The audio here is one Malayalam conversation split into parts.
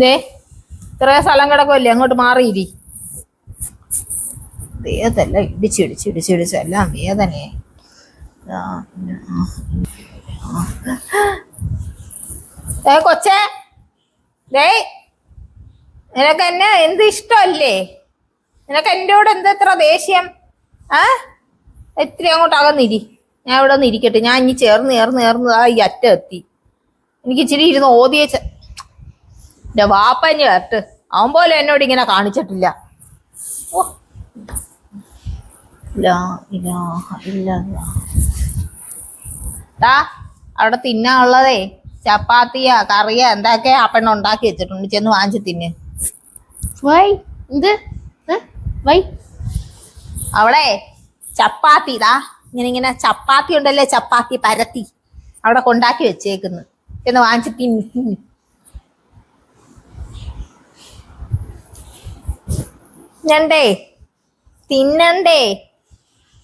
ദേ ഇത്ര സ്ഥലം കിടക്കുമല്ലേ അങ്ങോട്ട് മാറിയിരി. ദേഹത്തല്ല ഇടിച്ച് ഇടിച്ച് ഇടിച്ച് ഇടിച്ച് എല്ലാം. ഏ കൊച്ചേ. ദേ നിനക്ക് എന്നെ എന്ത് ഇഷ്ടമല്ലേ? നിനക്ക് എന്റെ കൂടെ എന്താ ഇത്ര ദേഷ്യം? ആ? എത്ര അങ്ങോട്ട് അകന്നിരി. ഞാൻ ഇവിടെ ഒന്ന് ഇരിക്കട്ടെ. ഞാൻ ഇനി ചേർന്ന് ചേർന്ന് ചേർന്ന് ആ ഈ അറ്റം എത്തി. എനിക്ക് ഇച്ചിരി ഇരുന്ന് ഓതിയ എന്റെ വാപ്പഞ്ഞ് വരട്ട്. അവൻ പോലെ എന്നോട് ഇങ്ങനെ കാണിച്ചിട്ടില്ല. ഓ. ലാ ഇലാഹ ഇല്ലല്ലാഹ്. ദാ അവിടെ തിന്നാനുള്ളതേ ചപ്പാത്തിയാ കറിയാ എന്തൊക്കെയാ ആ പെണ്ണ ഉണ്ടാക്കി വെച്ചിട്ടുണ്ട്. ചെന്ന് വാങ്ങിച്ച് തിന്ന്. വൈ ഏ? വൈ. അവിടെ ചപ്പാത്തി ഇതാ ഇങ്ങനെ ഇങ്ങനെ ചപ്പാത്തി ഉണ്ടല്ലേ ചപ്പാത്തി പരത്തി. അവിടെ കൊണ്ടാക്കി വെച്ചേക്കുന്നു. ചെന്ന് വാങ്ങിച്ച് തിന്ന് തിന്ന്. ഞണ്ടേ തിന്നണ്ടേ?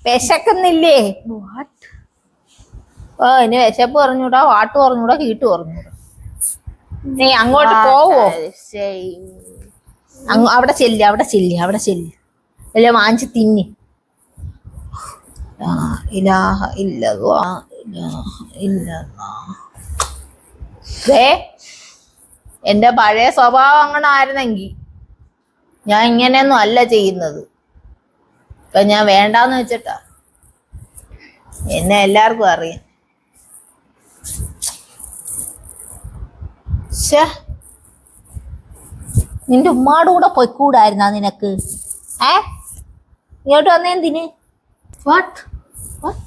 വിശക്കുന്നില്ലേ? ഓ ഇനി വിശപ്പ് പറഞ്ഞൂടാ വാട്ട് പറഞ്ഞൂടാ കീട്ട് പറഞ്ഞൂടാ നീ അങ്ങോട്ട് പോവോ? അവിടെ ചെല്ല് അവിടെ ചെല്ല് അവിടെ ചെല്ല്. അല്ല വാങ്ങിച്ച് തിന്നി. ഇലാഹ എന്റെ പഴയ സ്വഭാവം അങ്ങനെ ആയിരുന്നെങ്കി ഞാൻ ഇങ്ങനെയൊന്നും അല്ല ചെയ്യുന്നത്. ഇപ്പൊ ഞാൻ വേണ്ടാന്ന് വെച്ചിട്ടാ. എന്നെ എല്ലാവർക്കും അറിയാം. നിന്റെ ഉമ്മാടെ കൂടെ പൊയ്ക്കൂടായിരുന്നാ നിനക്ക്? ഏ? ഇങ്ങോട്ട് വന്നേ എന്തിന്? വാട്ട് വാട്ട്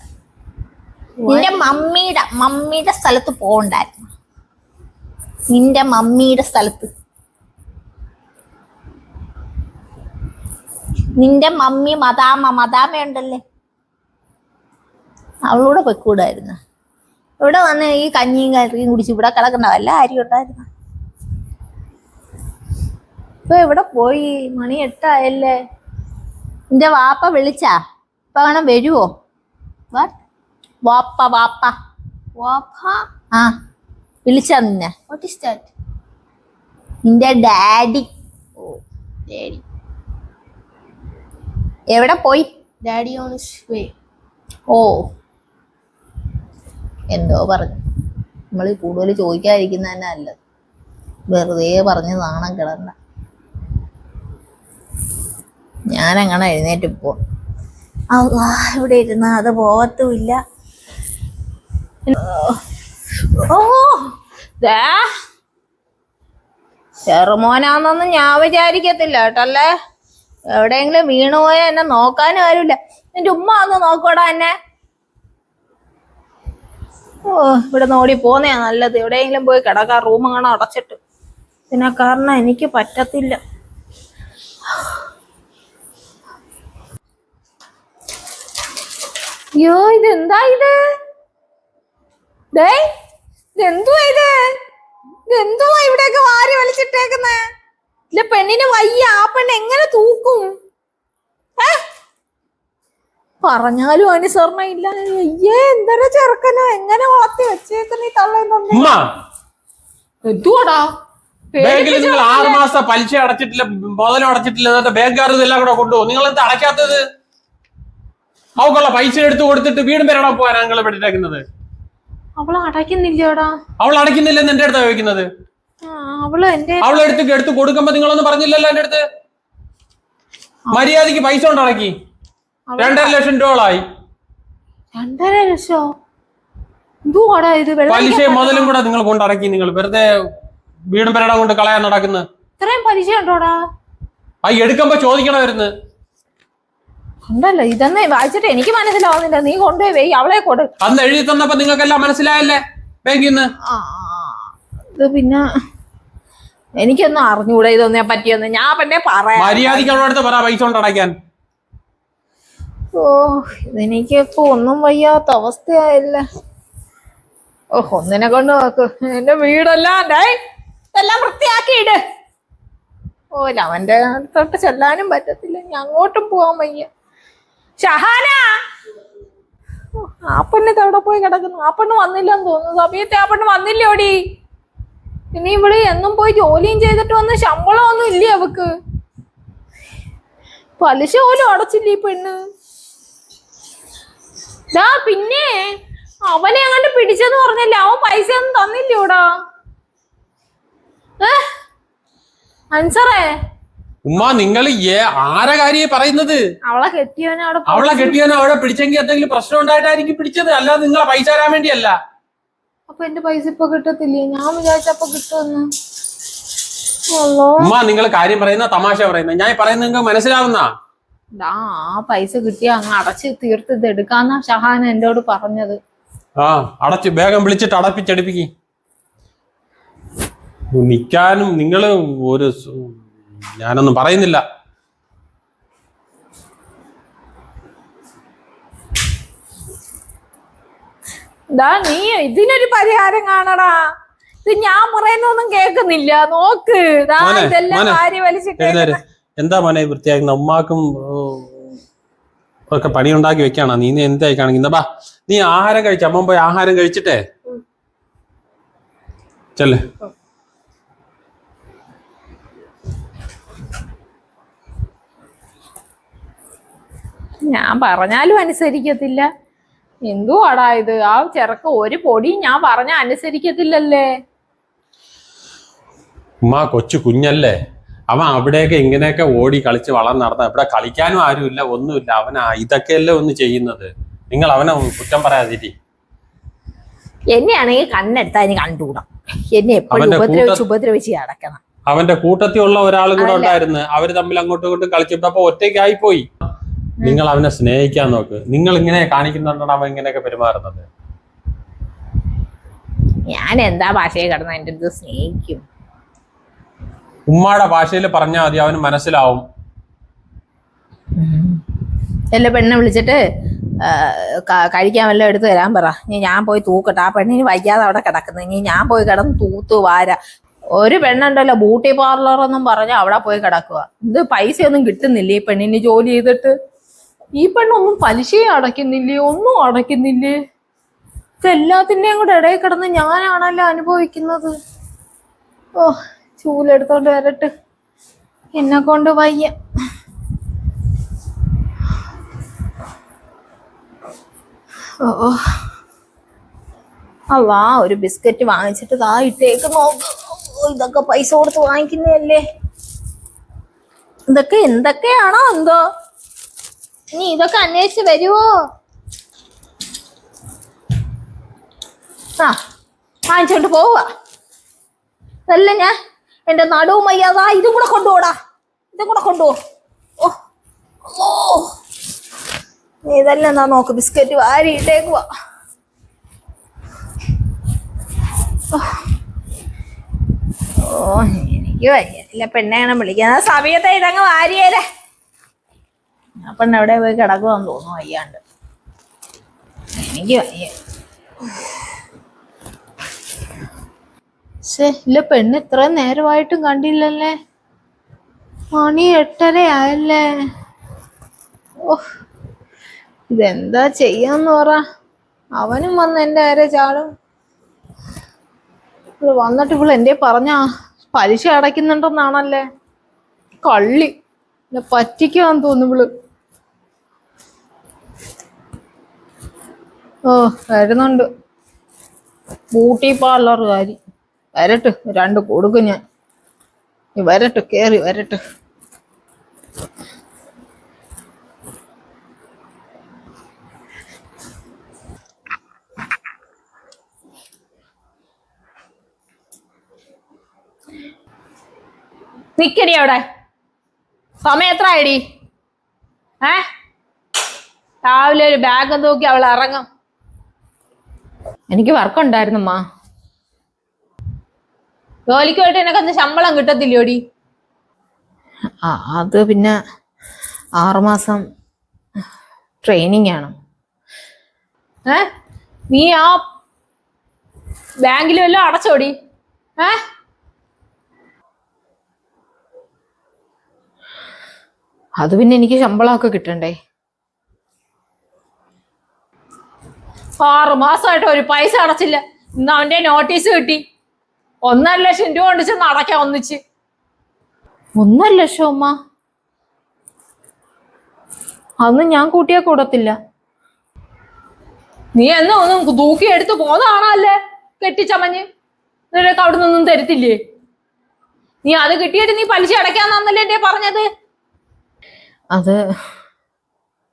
നിന്റെ മമ്മിയുടെ മമ്മിയുടെ സ്ഥലത്ത് പോകണ്ടായിരുന്നു നിന്റെ മമ്മിയുടെ സ്ഥലത്ത്. നിന്റെ മമ്മി മദാമ മദാമ ഉണ്ടല്ലേ? അവളൂടെ പൊയ്ക്കൂടായിരുന്നു ഇവിടെ വന്ന് ഈ കഞ്ഞിയും കറിയും കുടിച്ച് ഇവിടെ കിടക്കണ്ട വല്ല അരി ഉണ്ടായിരുന്നു. ഇപ്പൊ എവിടെ പോയി മണി എട്ടായല്ലേ? നിന്റെ വാപ്പ വിളിച്ചാ? ഇപ്പൊ വേണം വരുവോ? വാട്ട് വാപ്പ വാപ്പ. വാപ്പ? ആ വിളിച്ചാ നിന്നെ. വാട്ട് ഈസ് ദാറ്റ് നിന്റെ ഡാഡി. ഓ ഡാഡി. എവിടെ പോയി? ഡാഡി ഓൺ വേ ഓ. എന്തോ പറഞ്ഞു. നമ്മൾ കൂടുതൽ ചോദിക്കാതിരിക്കുന്ന തന്നെ നല്ലത്. വെറുതെ പറഞ്ഞ് നാണം കിടണ്ട ഞാനങ്ങനെ എഴുന്നേറ്റ് പോ അള്ളാ ഇവിടെ ഇരുന്ന അത് പോവത്തുമില്ല. ഓ ദാ. ചെറുമോനാന്നൊന്നും ഞാൻ വിചാരിക്കത്തില്ല കേട്ടല്ലേ? എവിടെയെങ്കിലും വീണുപോയ എന്നെ നോക്കാനും ആരുമില്ല. എന്റെ ഉമ്മ ഒന്ന് നോക്കോടാ എന്നെ. ഓ ഇവിടെ നോടി പോന്നെയാ നല്ലത്. എവിടെയെങ്കിലും പോയി കിടക്കാം റൂം കാണാൻ അടച്ചിട്ട്. ഇതിനെ കാരണം എനിക്ക് പറ്റത്തില്ല. അയ്യോ ഇതെന്താ ഇത്? ഡേ ഇതെന്തുവാ ഇത്? ഇതെന്തുവാ ഇവിടെയൊക്കെ വാരി വലിച്ചിട്ടേക്കുന്നേ? ഇല്ല പെണ്ണിന് വയ്യ. ആ പെണ്ണ് എങ്ങനെ തൂക്കും? പറഞ്ഞാലും സ്വർണ ഇല്ല. അയ്യേ എന്തൊരു ചെറുക്കനോ. എങ്ങനെ വളർത്തി വെച്ചേക്കുന്ന ഈ തള്ളേന്നൊന്നും ഉമ്മ. എന്തുവാടാ? ബാങ്കിൽ നിങ്ങൾ ആറ് മാസം പലിശ അടച്ചിട്ടില്ല മുതലും അടച്ചിട്ടില്ല എന്നിട്ട് ബാങ്കുകാർ ഇതെല്ലാം കൂടെ കൊണ്ടുപോകും. നിങ്ങൾ എന്താ അടയ്ക്കാത്തത്? അവക്കുള്ള പൈസ എടുത്തു കൊടുത്തിട്ട് വീടും പേരാണോ നിങ്ങൾ പെട്ടിട്ടേക്കുന്നത്? അവൾ അടയ്ക്കുന്നില്ലടാ. അവൾ അടയ്ക്കുന്നില്ലെന്ന് എന്റെ അടുത്ത് ചോദിക്കുന്നത്. അവൾ എന്റെ അവൾ എടുത്ത് എടുത്ത് കൊടുക്കുമ്പോ നിങ്ങളൊന്നും പറഞ്ഞില്ലല്ലോ എന്റെ അടുത്ത്. മര്യാദയ്ക്ക് പൈസ ഉണ്ടാക്കി രണ്ടര ലക്ഷം രൂപകളായി. രണ്ടര ലക്ഷോ? എന്തുവാടാ ഇത്? വെള്ളം പലിശയും മുതലും കൂടെ നിങ്ങൾ കൊണ്ട് അടക്കി നിങ്ങൾ. വെറുതെ വീടും പേരട കൊണ്ട് കളയാൻ നടക്കുന്നത് ഇത്രയും പലിശ ഉണ്ടോടാ? ആ എടുക്കുമ്പോ ചോദിക്കണമായിരുന്നു. ഉണ്ടല്ലോ ഇതന്നെ വായിച്ചിട്ട് എനിക്ക് മനസ്സിലാവുന്നില്ല. നീ കൊണ്ടുപോയി അവളെ കൊടു. അന്ന് എഴുതി തന്നപ്പോ നിങ്ങൾക്കെല്ലാം മനസ്സിലായല്ലേ ബാങ്കിന്ന് ഇത് പിന്നെ എനിക്കൊന്നും അറിഞ്ഞൂടെ ഇതൊന്നും പറ്റിയൊന്നും. ഞാൻ പിന്നെ പറയാം. മര്യാദയ്ക്ക് അവളുടെ അടുത്ത് പറ പൈസ കൊണ്ടടയ്ക്കാൻ ഓ ഇതെനിക്കിപ്പോ ഒന്നും വയ്യാത്ത അവസ്ഥയായില്ല. ഓ ഒന്നിനെ കൊണ്ട് നോക്ക്. എന്റെ വീടെല്ലാം എല്ലാം വൃത്തിയാക്കിയിട്. ഓ അവന്റെ അടുത്തോട്ട് ചെല്ലാനും പറ്റത്തില്ല. ഞാൻ അങ്ങോട്ടും പോവാൻ വയ്യ. ഷഹാന! ആ പെണ്ണിത് അവിടെ പോയി കിടക്കുന്നു. ആ പെണ്ണ് വന്നില്ലെന്ന് തോന്നുന്നു. സമയത്ത് ആ പെണ്ണ് വന്നില്ലോടി? ഇനി ഇവൾ എന്നും പോയി ജോലിയും ചെയ്തിട്ട് വന്ന ശമ്പളം ഒന്നും ഇല്ലേ അവക്ക്? പലിശ പോലും അടച്ചില്ല ഈ പെണ്ണ്? ദാ പിന്നെ അവനെ അങ്ങോട്ട് പിടിച്ചെന്ന് പറഞ്ഞില്ല അവൻ പൈസ ഒന്നും തന്നില്ലൂടാ ഇവിടെ? അൻസറേ ഉമ്മ നിങ്ങൾ ആരെ കാര്യ പറയുന്നത്? അവളെ കെട്ടിയവനെ അവിടെ അവളെ കെട്ടിയവനെ അവിടെ പിടിച്ചെങ്കിൽ എന്തെങ്കിലും പ്രശ്നം ഉണ്ടായിട്ടായിരിക്കും പിടിച്ചത്. അല്ലാതെ നിങ്ങളെ പൈസ തരാൻ വേണ്ടിയല്ല. അപ്പൊ എന്റെ പൈസ ഇപ്പൊ കിട്ടത്തില്ലേ? ഞാൻ വിചാരിച്ചപ്പോ കിട്ടുമെന്ന്. ഉമ്മ നിങ്ങൾ കാര്യം പറയുന്ന തമാശ പറയുന്ന. ഞാൻ പറയുന്ന നിങ്ങൾക്ക് മനസ്സിലാവുന്ന? ആ പൈസ കിട്ടിയ അങ്ങ് അടച്ച് തീർത്ത് ഇത് എടുക്കാന്നാ ഷഹാൻ എന്നോട് പറഞ്ഞത്. ആ അടച്ച് വേഗം വിളിച്ചിട്ട് അടപ്പിച്ചടിപ്പിക്ക നിക്കാനും നിങ്ങൾ ഒരു ഞാനൊന്നും പറയുന്നില്ല. ദാ നീ ഇതിനൊരു പരിഹാരം കാണടാ. ഇത് ഞാൻ പറയുന്നൊന്നും കേക്കുന്നില്ല നോക്ക്. ദാ മോനെ, ഇതെല്ലാം മോനെ, വാരി വലിച്ചിട്ട് എഴുന്നേര്. എന്താ മോനെ വൃത്തിയാക്കുന്ന? ഉമ്മാക്കും ഒക്കെ പണി ഉണ്ടാക്കി വെക്കാണോ? നീ നീ എന്തായി കാണിക്കുന്ന ബാ നീ ആഹാരം കഴിച്ച? അമ്മ പോയി ആഹാരം കഴിച്ചിട്ടേ? ചെല്ലേ. ഞാൻ പറഞ്ഞാലും അനുസരിക്കത്തില്ല. എന്തുവാടാ ഇത്? ആ ചെറുക്ക ഒരു പൊടി ഞാൻ പറഞ്ഞ അനുസരിക്കത്തില്ലല്ലേ? ഉമ്മാ കൊച്ചു കുഞ്ഞല്ലേ? അവൻ അവിടെയൊക്കെ ഇങ്ങനെയൊക്കെ ഓടി കളിച്ച് വളർന്ന് നടന്ന. ഇവിടെ കളിക്കാനും ആരുമില്ല ഒന്നുമില്ല. അവനാ ഇതൊക്കെയല്ലേ ഒന്ന് ചെയ്യുന്നത്? നിങ്ങൾ അവനെ കുറ്റം പറയാതിരി. എന്നെയാണെങ്കിൽ കണ്ണെടുത്താ ഇനി കണ്ടുകൂടാ. എന്നെ എപ്പോഴും ഉപദ്രവിച്ച് ഉപദ്രവിച്ച് അടക്കണം അവന്റെ കൂട്ടത്തിലുള്ള ഒരാളും കൂടെ ഉണ്ടായിരുന്നു. അവർ തമ്മിൽ അങ്ങോട്ടും ഇങ്ങോട്ടും കളിച്ചപ്പോ ഒറ്റയ്ക്കായി പോയി നിങ്ങൾ അവനെ സ്നേഹിക്കാൻ നോക്ക്. നിങ്ങൾ ഇങ്ങനെ കാണിക്കുന്നുണ്ടാണ് അവൻ ഇങ്ങനെയൊക്കെ പെരുമാറുന്നത്. ഞാൻ എന്താ ഭാഷയെ കടന്ന് എന്റെ അടുത്ത് സ്നേഹിക്കും? ഉമ്മാടെ ഭാഷയിൽ പറഞ്ഞാൽ മതി അവന് മനസ്സിലാവും. എല്ലാ പെണ്ണെ വിളിച്ചിട്ട് കഴിക്കാൻ വല്ലതും എടുത്ത് തരാൻ പറ. ഇനി ഞാൻ പോയി തൂക്കട്ടെ. ആ പെണ്ണിന് വയ്യാതെ അവിടെ കിടക്കുന്നത് ഇനി ഞാൻ പോയി കിടന്ന് തൂത്ത് വാര. ഒരു പെണ്ണുണ്ടല്ലോ ബ്യൂട്ടി പാർലർ എന്നും പറഞ്ഞ് അവിടെ പോയി കിടക്കുക ഇത് പൈസയൊന്നും കിട്ടുന്നില്ല ഈ പെണ്ണിന് ജോലി ചെയ്തിട്ട്? ഈ പെണ്ണൊന്നും പലിശയും അടയ്ക്കുന്നില്ലേ? ഒന്നും അടയ്ക്കുന്നില്ലേ? ഇതെല്ലാത്തിന്റെയും കൂടെ ഇടയിൽ കിടന്ന് ഞാനാണല്ലോ അനുഭവിക്കുന്നത്? ഓ ചൂലെടുത്തോണ്ട് വരട്ടെ. എന്നെ കൊണ്ട് വയ്യ. ഓ അവാ ഒരു ബിസ്ക്കറ്റ് വാങ്ങിച്ചിട്ട് താ ഇട്ടേക്ക് നോക്ക്. ഇതൊക്കെ പൈസ കൊടുത്ത് വാങ്ങിക്കുന്നതല്ലേ? ഇതൊക്കെ എന്തൊക്കെയാണോ എന്തോ? ഇനി ഇതൊക്കെ അന്വേഷിച്ച് വരുവോ? ആ വാങ്ങിച്ചോണ്ട് പോവാ അതല്ല ഞാൻ എന്റെ നടുവും വയ്യാതാ ഇതും കൂടെ കൊണ്ടുപോടാ. ഇതും കൂടെ കൊണ്ടുപോ. ഓ നീ ഇതെല്ലാം എന്താ നോക്ക് ബിസ്ക്കറ്റ് വാരി ഇട്ടേക്കുവാ. ഓ. എനിക്ക് വയ്യ ഇല്ല വിളിക്കാൻ. സമയത്തെ ഇതങ്ങ് വാരിയേരെ. ആ അവിടെ പോയി കിടക്കുവാന്ന് തോന്നുന്നു വയ്യാണ്ട്. എനിക്ക് വയ്യ. ഇല്ല പെണ്ണ് ഇത്ര നേരമായിട്ടും കണ്ടില്ലല്ലേ? മണി എട്ടര ആയല്ലേ ഓഹ് ഇതെന്താ ചെയ്യാന്ന് പറ. അവനും വന്ന് എന്റെ ആരെ ചാടും. ഇവൾ വന്നിട്ട് ഇവൾ എന്റെ പറഞ്ഞ? പലിശ അടയ്ക്കുന്നുണ്ടെന്നാണല്ലേ? കള്ളി. എന്നെ തോന്നുന്നു ഇവൾ. ഓ വരുന്നുണ്ട്. ബ്യൂട്ടി പാർലറുകാരി വരട്ട് രണ്ട് കൊടുക്കും ഞാൻ. വരട്ട് കേറി വരട്ടെ. നിക്കടി അവിടെ. സമയം എത്ര ആയിടി ഏ? രാവിലെ ഒരു ബാഗ് തൂക്കി അവൾ ഇറങ്ങും. എനിക്ക് വർക്കുണ്ടായിരുന്നമ്മ. ജോലിക്ക് പോയിട്ട് എനക്കൊന്ന് ശമ്പളം കിട്ടത്തില്ലോടി? ആ അത് പിന്നെ ആറുമാസം ട്രെയിനിങ് ആണ്. ഏ? നീ ആ ബാങ്കിൽ വല്ലതും അടച്ചോടി. ഏ? അത് പിന്നെ എനിക്ക് ശമ്പളമൊക്കെ കിട്ടണ്ടേ? ആറ് മാസമായിട്ട് ഒരു പൈസ അടച്ചില്ല. ഇന്ന് അവന്റെ നോട്ടീസ് കിട്ടി. ഒന്നര ലക്ഷം രൂപ കൊണ്ട് ചെന്ന് അടയ്ക്കാൻ ഒന്നിച്ച്. ഒന്നര ലക്ഷം അമ്മ അന്ന് ഞാൻ കൂട്ടിയാ കൂടത്തില്ല. നീ എന്നാ ഒന്നും തൂക്കി എടുത്ത് പോന്നതാണല്ലേ കെട്ടിച്ചമഞ്ഞ്. നിനക്ക് അവിടെ നിന്നും തരത്തില്ലേ? നീ അത് കിട്ടിയിട്ട് നീ പലിശ അടയ്ക്കാന്നല്ലേ എന്റെ പറഞ്ഞത്? അത്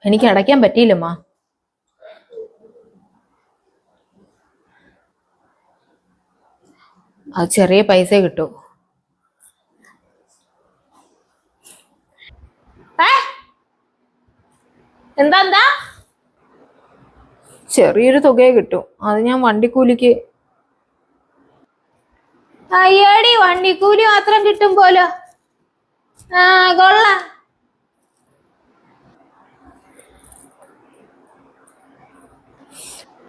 എനിക്ക് അടയ്ക്കാൻ പറ്റിയില്ലമ്മ അത് ചെറിയ പൈസ കിട്ടൂ. എന്താ എന്താ? ചെറിയൊരു തുകയെ കിട്ടും. അത് ഞാൻ വണ്ടിക്കൂലിക്ക് അയ്യടി വണ്ടിക്കൂലി മാത്രം കിട്ടും പോലോ. ആ കൊള്ളാം.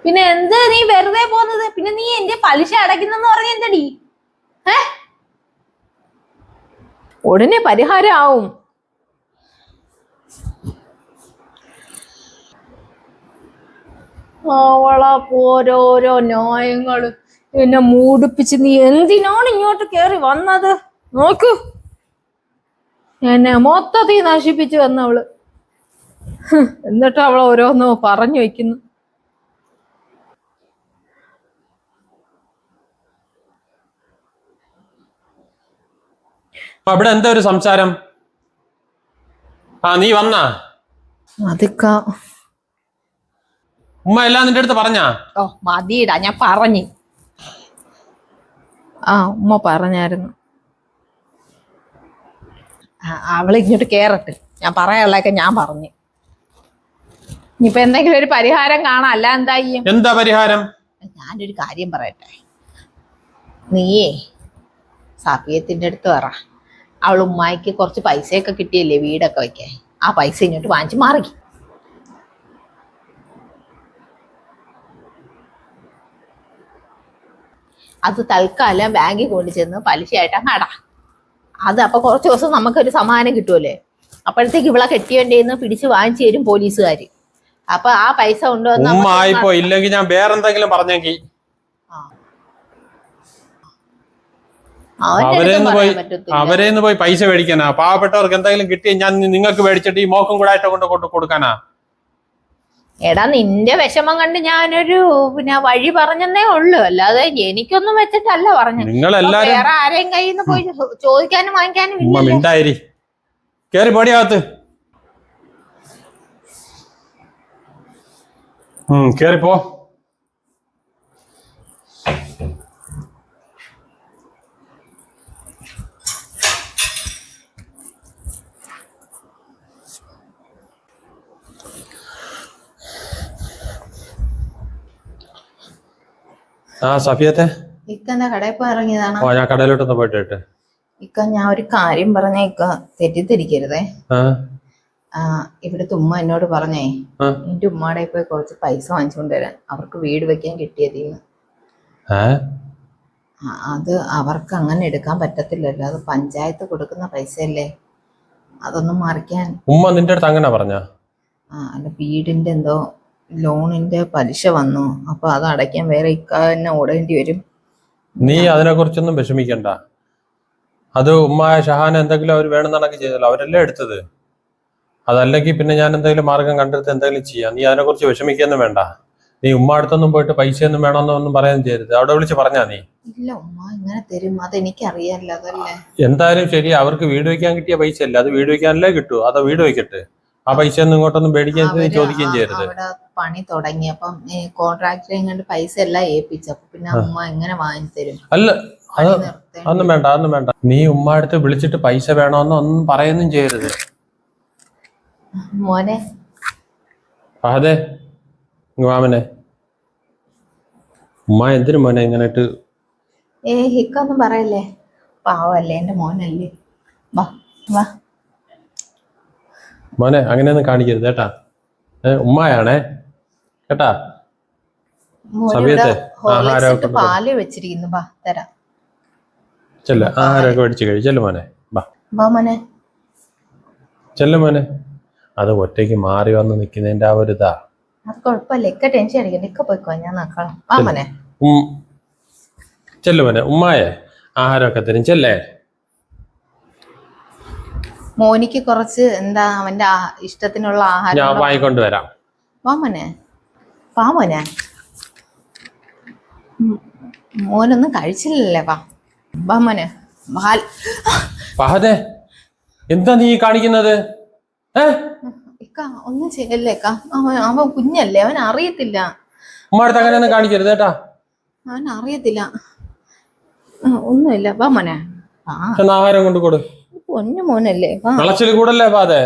പിന്നെ എന്താ നീ വെറുതെ പോന്നത് പിന്നെ നീ എന്റെ പലിശ അടയ്ക്കുന്നെന്ന് പറഞ്ഞ എന്തടി? ഏ? ഉടനെ പരിഹാരം ആവും അവളാ ഓരോരോ ന്യായങ്ങൾ എന്നെ മൂടിപ്പിച്ച് നീ എന്തിനാണ് ഇങ്ങോട്ട് കേറി വന്നത്? നോക്കൂ. എന്നെ മൊത്തത്തിൽ നശിപ്പിച്ചു വന്നവൾ. എന്നിട്ട് അവൾ ഓരോന്നോ പറഞ്ഞു വെക്കുന്നു. അവിടെ എന്താ ഒരു സംസാരം? ആ നീ വന്നാ? അതൊക്കെ. ഉമ്മ എല്ലാം നിന്റെ അടുത്ത് പറഞ്ഞാ? ഓ മതിയിടാ ഞാൻ പറഞ്ഞു. ആ ഉമ്മ പറഞ്ഞായിരുന്നു. അവളെ ഇങ്ങോട്ട് കേറട്ടെ. ഞാൻ പറയാനുള്ളതൊക്കെ ഞാൻ പറഞ്ഞു. ഇനിയിപ്പൊ എന്തെങ്കിലും ഒരു പരിഹാരം കാണാം. അല്ല എന്താ ചെയ്യും എന്താ പരിഹാരം? ഞാനൊരു കാര്യം പറയട്ടെ. നീയേ സഫിയത്തിന്റെ അടുത്ത് പറ. അവൾ ഉമ്മായിക്ക് കുറച്ച് പൈസയൊക്കെ കിട്ടിയല്ലേ വീടൊക്കെ വയ്ക്കാൻ ആ പൈസ ഇങ്ങോട്ട് വാങ്ങിച്ച് മാറി അത് തൽക്കാലം ബാങ്കിൽ കൊണ്ട് ചെന്ന് പലിശയായിട്ട് അങ്ങ് അടാ. അത് അപ്പൊ കുറച്ച് ദിവസം നമുക്കൊരു സമ്മാനം കിട്ടുമല്ലേ അപ്പോഴത്തേക്ക് ഇവളെ കെട്ടിയവന്റെ പിടിച്ച് വാങ്ങിച്ചു തരും പോലീസുകാർ അപ്പൊ ആ പൈസ ആയിപ്പോ ഇല്ലെങ്കിൽ ഞാൻ വേറെന്തെങ്കിലും പറഞ്ഞെങ്കിൽ അവന്റെ അവരെ അടുത്തും പോയി അവരെന്ന് പോയി പൈസ മേടിക്കാനാ? പാവപ്പെട്ടവർക്ക് എന്തെങ്കിലും കിട്ടി ഞാൻ നിങ്ങൾക്ക് മേടിച്ചിട്ട് ഈ മോക്കും കൂടെ ആയിട്ട് കൊണ്ട് കൊണ്ട് കൊടുക്കാനാ? എടാ നിന്റെ വിഷമം കണ്ട് ഞാനൊരു പിന്നെ വഴി പറഞ്ഞെന്നേ ഉള്ളു. അല്ലാതെ എനിക്കൊന്നും വെച്ചിട്ടല്ല പറഞ്ഞു നിങ്ങൾ എല്ലാരും വേറെ ആരെയും കയ്യിൽ നിന്ന് പോയി ചോദിക്കാനും വാങ്ങിക്കാനും മിണ്ടായിരി. കേറി പൊടിയകത്ത്. കേറിപ്പോ ആ സഫിയത്തെ? ഇക്ക എന്താ കടയിൽ പോയി ഇറങ്ങിയതാണ്? ഓ ഞാൻ കടയിലോട്ടൊന്ന് പോയിട്ട് ഇക്ക ഞാൻ ഒരു കാര്യം പറഞ്ഞ ഇക്ക തെറ്റിദ്ധരിക്കരുതേ. ഇവിടുത്തെ ഉമ്മ എന്നോട് പറഞ്ഞേ എന്റെ ഉമ്മയുടെ പോയി കുറച്ച് പൈസ വാങ്ങിച്ചുകൊണ്ട് വരാൻ അവർക്ക് വീട് വെക്കാൻ കിട്ടിയതീന്ന്. അത് അവർക്ക് അങ്ങനെ എടുക്കാൻ പറ്റത്തില്ലല്ലോ. അത് പഞ്ചായത്ത് കൊടുക്കുന്ന പൈസയല്ലേ. അതൊന്നും മറിക്കാൻ. ഉമ്മ നിന്റെ അടുത്ത് അങ്ങനെ പറഞ്ഞ? ആ അല്ല വീടിന്റെ എന്തോ ലോണിന്റെ പലിശ വന്നു. അപ്പൊ അത് അടയ്ക്കാൻ വേറെ ഇക്ക തന്നെ ഓടേണ്ടി വരും. നീ അതിനെ കുറിച്ചൊന്നും വിഷമിക്കണ്ട. അത് ഉമ്മായ ഷഹാന എന്തെങ്കിലും അവർ വേണമെന്നാണെങ്കിൽ ചെയ്തല്ലോ അവരല്ലേ എടുത്തത്. അതല്ലെങ്കിൽ പിന്നെ ഞാൻ എന്തെങ്കിലും മാർഗം കണ്ടെടുത്ത് എന്തെങ്കിലും ചെയ്യാം. നീ അതിനെ കുറിച്ച് വിഷമിക്കൊന്നും വേണ്ട. നീ ഉമ്മ അടുത്തൊന്നും പോയിട്ട് പൈസ ഒന്നും വേണമെന്നൊന്നും പറയാൻ ചെയ്യരുത്. അവിടെ വിളിച്ച് പറഞ്ഞാ നീ. ഇല്ല ഉമ്മ ഇങ്ങനെ തരും. അതെനിക്കറിയാലോ അതല്ലേ? എന്തായാലും ശരി അവർക്ക് വീട് വെക്കാൻ കിട്ടിയ പൈസ അല്ല അത് വീട് വെക്കാനല്ലേ കിട്ടൂ. അതോ വീട് വെക്കട്ടെ ആ പൈസ ഒന്നും ഇങ്ങോട്ടൊന്നും പേടിക്കാൻ ചോദിക്കുകയും ചെയ്യരുത്. പണി തുടങ്ങി. അപ്പം കോൺട്രാക്ടറെ കണ്ട് പൈസ എല്ലാം ഏൽപ്പിച്ചു. അപ്പൊ പിന്നെ അമ്മ എങ്ങനെ വാങ്ങി തരും? അല്ല അതൊന്നും വേണ്ട അതൊന്നും വേണ്ട. നീ ഉമ്മ അടുത്ത് വിളിച്ചിട്ട് പൈസ വേണമെന്ന് ഒന്നും പറയുന്നും ചെയ്യരുത്. മോനെ. അതെ മാമനെ ഉമ്മ എന്തിനു മോനെ ഇങ്ങനെ ഏ ഹിക്കൊന്നും പറയല്ലേ? പാവല്ലേ എന്റെ മോനല്ലേ. വാ വാ. മോനെ അങ്ങനെയൊന്നും കാണിക്കരുത് കേട്ടാ. ഉമ്മായാണേ? കേട്ടാ? സമയത്തെ ആഹാരമൊക്കെ പാൽ വെച്ചിരിക്കുന്നു. ബാ തരാം. ചെല്ല ആഹാരമൊക്കെ മേടിച്ച് കഴി. ചെല്ലു മോനെ ബാ. ബാ മോനെ. ചെല്ലു മോനെ. അത് ഒറ്റയ്ക്ക് മാറി വന്ന് നിൽക്കുന്നതിന്റെ ആ ഒരു ഇതാ. അത് കുഴപ്പമില്ല. ഇക്ക ടെൻഷൻ അടിക്കണ്ട. ഇക്ക പോയിക്കോ ഞാൻ നോക്കണം വാ മോനെ. ചെല്ലു മോനെ ഉമ്മായെ ആഹാരമൊക്കെ തരും. ചെല്ലേ. മോനിക്ക് കുറച്ച് എന്താ അവന്റെ ഇഷ്ടത്തിനുള്ള ഇഷ്ടത്തിനുള്ള ഞാൻ ആഹാരം വാങ്ങിക്കൊണ്ട് വരാം. വാ മോനെ. വാ മോനെ. മോനൊന്നും കഴിച്ചില്ലല്ലേ വാ. വാ മോനെ. എന്താ നീ കാണിക്കുന്നത്? ഒന്നും ചെയ്യല്ലേ അവൻ കുഞ്ഞല്ലേ അവൻ അറിയത്തില്ല. ഉമ്മാടുത്ത് അങ്ങനെയൊന്നും കാണിക്കരുത് കേട്ടാ. അവൻ അറിയത്തില്ല. ഒന്നുമില്ല. വാ മോനെ. ആഹാരം കൊണ്ട് കൊടു. പൊന്നു മോനല്ലേ വിളച്ചിൽ കൂടല്ലേ പാതെ